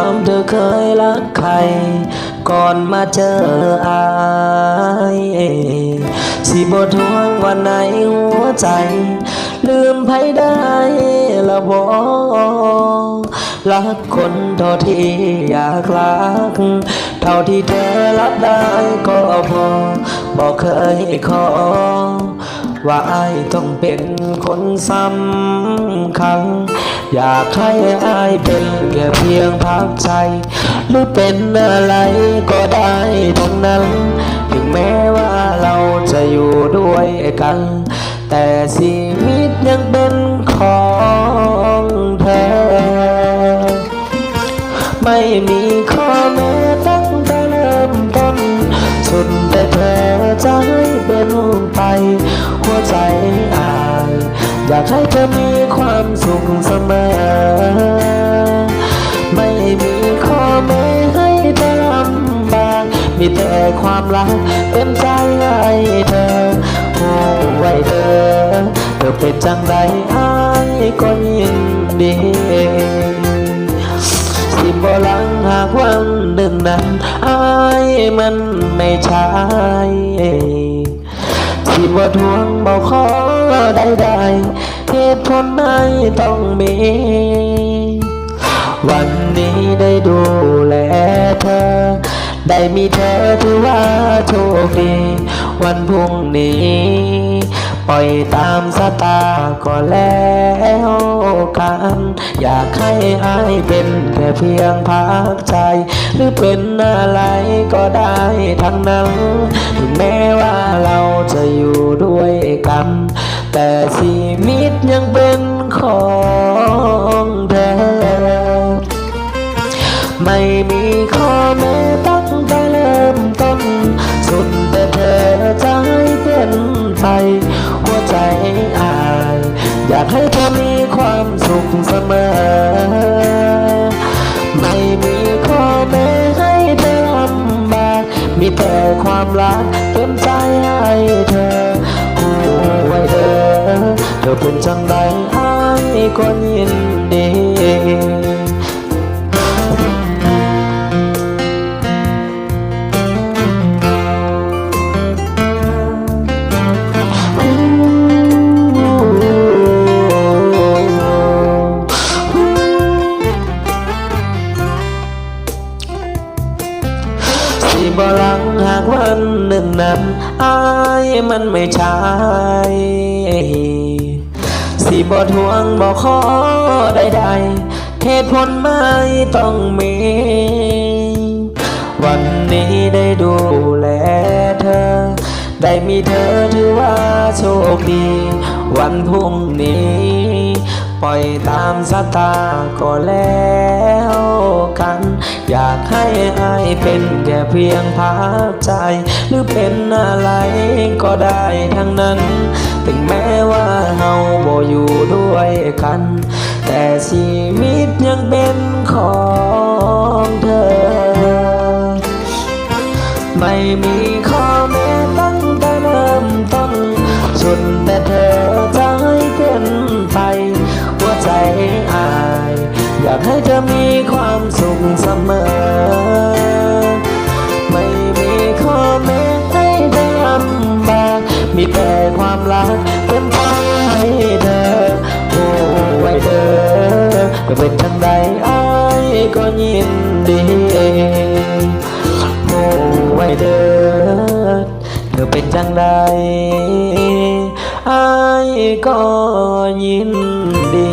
ามเธอเคยรักใคร ก่อนมาเจออายสิบทวงวันไหนหัวใจ ลืมไผได้ละบอรักคนเท่าที่อยากรัก เท่าที่เธอรับได้ก็พอบอกเคยขอ ว่าอายต้องเป็นคนสำคัญอยากให้อายเป็นแค่เพียงพักใจ หรือเป็นอะไรก็ได้ทั้งนั้น ถึงแม้ว่าเราจะอยู่ด้วยกัน แต่ชีวิตยังเป็นของเธอ ไม่มี ไป หัวใจอายอยากให้เธอมีความสุขเสมอ ไม่มีข้อแม้ให้เธอลำบากมีแต่ความรักเต็มใจให้เธอโอ้ไว้เธอ เธอเป็นจังใดอายก็ยินดีสิบหลังหากวันหนึ่งนั้นอายมันไม่ใช่ สิบทวงบอกขอได้ได้เหตุผลไม่ต้องมี วันนี้ได้ดูแลเธอ ได้มีเธอถือว่าโชคดี วันพรุ่งนี้ ล่อยตามสตาก็แล้วกัน อยากให้อายเป็นแค่เพียงพักใจ หรือเป็นอะไรก็ได้ทั้งนั้น ถึงแม้ว่าเราจะอยู่ด้วยกัน แต่ชีวิตยังเป็นของเธอไม่มีากให้เธอมีความสุขเสมอ ไม่มีข้อแม้ให้เธอลำบากมีแต่ความรักเต็มใจให้เธอผู้ไว้เธอเธอเป็นจังใดอายก็ยินดี บหลังหากวันหนึ่งนั้นอายมันไม่ใช่สิบทวงบอกขอใดๆเหตุผลไม่ต้องมี วันนี้ได้ดูแลเธอ ได้มีเธอถือว่าโชคดี วันพรุ่งนี้ ปล่อยตามสตาก็แล้วกัน อยากให้อายเป็นแค่เพียงพักใจ หรือเป็นอะไรก็ได้ทั้งนั้น ถึงแม้ว่าเราบ่อยู่ด้วยกัน แต่ชีวิตยังเป็นของเธอ ไม่มีข้อแม้ตั้งแต่เริ่มต้นสุดแต่เธอจะให้เป็น สุขเสมอ ไม่มีข้อแม้ให้เธอลำบากมีแต่ความรักเต็มใจให้เธอโอ้ไว้เธอก็เป็นทังใดอายก็ยินดีโอ้ไว้เด้อเธอเป็นจังใดอายก็ยินดี